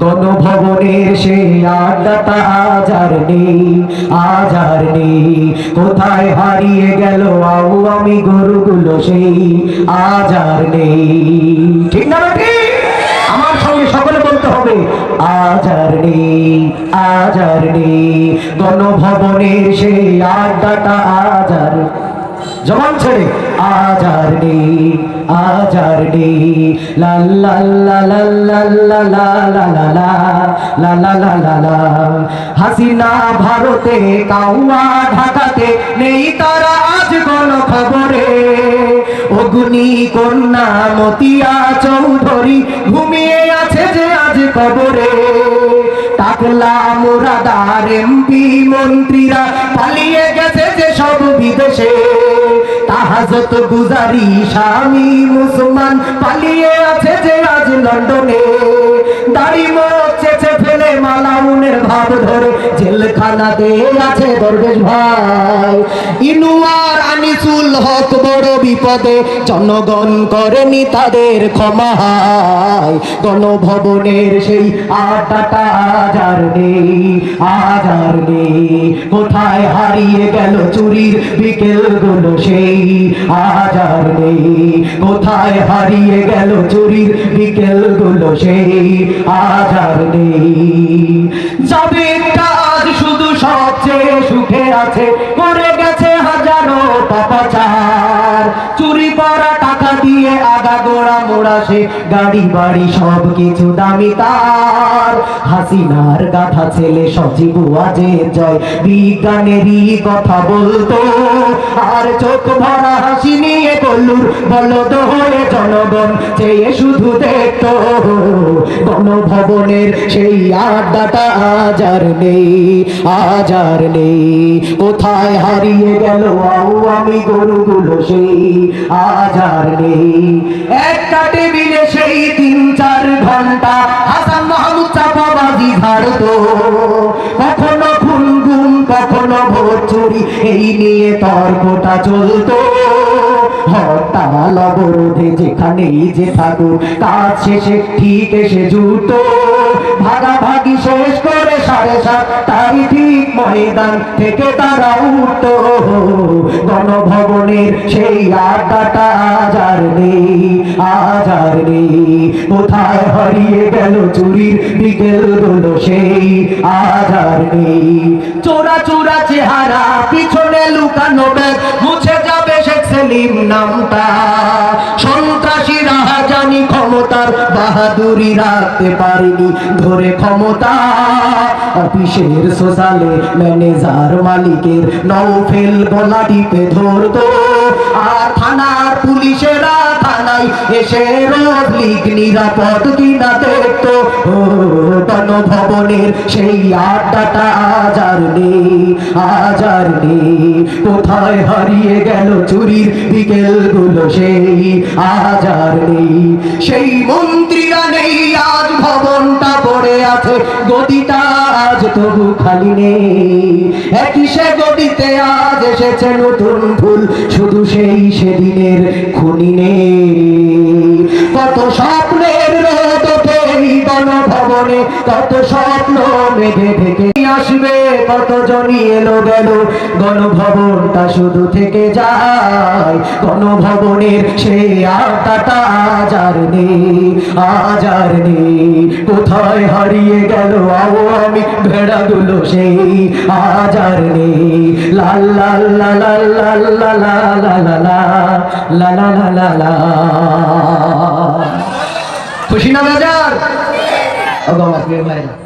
কোন ভবনের আড্ডাটা আজার নেই আজার নেই। কোথায় হারিয়ে গেল আউ আমি গরুগুলো সেই আজার নেই। ঠিক না আমার সঙ্গে সকলে বলতে হবে আজার নেই আজার নেই। কোন সেই সে আড্ডাটা আজার জমান ছেড়ে আজার নেই। আজ আর নেই লা লা লা লা লা লা লা লা লা লা লা লা লা লা হাসিনা ভারতে কাউয়া ঢাকাতে নেই তারা আজ কোন খবরে অগ্নি কন্যা মতিয়া চৌধুরী ঘুমিয়ে আছে যে আজ কবরে টাকলা মুরাদার এমপি মন্ত্রীরা পালিয়ে গেছে যে সব বিদেশে তাহাজত গুজারি স্বামী মুসলমান পালিয়ে আছে যে আজ লন্ডনে। দাড়ি মোচেছে ফেলে মালাউনের ভাব ধরে জেলখানাতে আছে দরবেশ ভাই। ইনুয়ার আনিসুল হক বড় বিপদে জনগণ করেনি তাদের ক্ষমা গণভবনের সেই আড্ডাটা আজ আর নেই, আজ আর নেই। কোথায় হারিয়ে গেল চুরির বিকেলগুলো সেই আজ আর নেই। কোথায় হারিয়ে গেল চুরির বিকেলগুলো সেই আজ আর নেই। যাবে আজ শুধু সবচেয়ে সুখে আছে করে গেছে হাজারো পাপাচার। চুরি করা টাকা দিয়ে আগা গোড়া মোড়া সে গাড়ি বাড়ি সব কিছু দামি তার। হাসিনার গাথা ছেলে সজীব আজের জয়, বিজ্ঞানেরই কথা বলতো। আর চোখ ভরা হাসি নিয়ে কল্লুর বলদ হয়ে জনগণ চেয়ে শুধু দেখতো। গণভবনের সেই আড্ডাটা আজ আর নেই, আজ আর নেই। কোথায় হারিয়ে গেল আউ আমি গরুগুলো সেই, আজ আর নেই। একটা টেবিলে সেই তিন চার ঘণ্টা হাসান মাহমুদ চাপাবাজি ঝাড়তো এই নিয়ে তর্কটা চলতো। হরতাল অবরোধে যেখানেই যে কাজ শেষে ঠিক এসে জুতো ভাগাভাগি শেষ করে সাড়ে সাতটাই ঠিক ময়দান থেকে তারা উঠত। গণভবনের সেই আড্ডাটা আজ আর নেই কোথায় হারিয়ে গেল চুরির বিকেলগুলো সেই আজ আর নেই চোরা চোরা চেহারা, পিছনে লুকানো ব্যাগ, মুছে যাবে শেখ সেলিম নামটা। সন্ত্রাসীরা ক্ষমতার বাহাদুরি রাখতে পারিনি। ধরে ক্ষমতা অফিসের সোশালে ম্যানেজার মালিকের নৌফেল গলা টিপে ধরতো। আর থানার পুলিশেরা থানায় এসে রোগ লিগ নিরাপদ কিনা দেখতো। ও গণভবনের সেই আড্ডাটা আজ আর নেই, আজ আর নেই। কোথায় হারিয়ে গেল চুরির বিকেলগুলো সেই, আজ আর নেই। সেই মন্ত্রীরা নেই, আজ ভবনটা পড়ে আছে, গদিটা আজ তবু খালি নেই। একই সে গদিতে আজ এসেছে নতুন ফুল, শুধু সেই সেদিনের খুনি নেই। কত স্বপ্নের গণভবনে কত স্বপ্ন মেঘে ঢেকে আসবে কত এলো গেল গণভবনটা শুধু থেকে যায় গণভবনের সেই আড্ডাটা আজ আর নেই আজ আর নেই কোথায় হারিয়ে গেল সেই আজ আর নেই লাল লাল লা লা লা লা লা লা লা লা লা লা লা লা খুশি না Untuk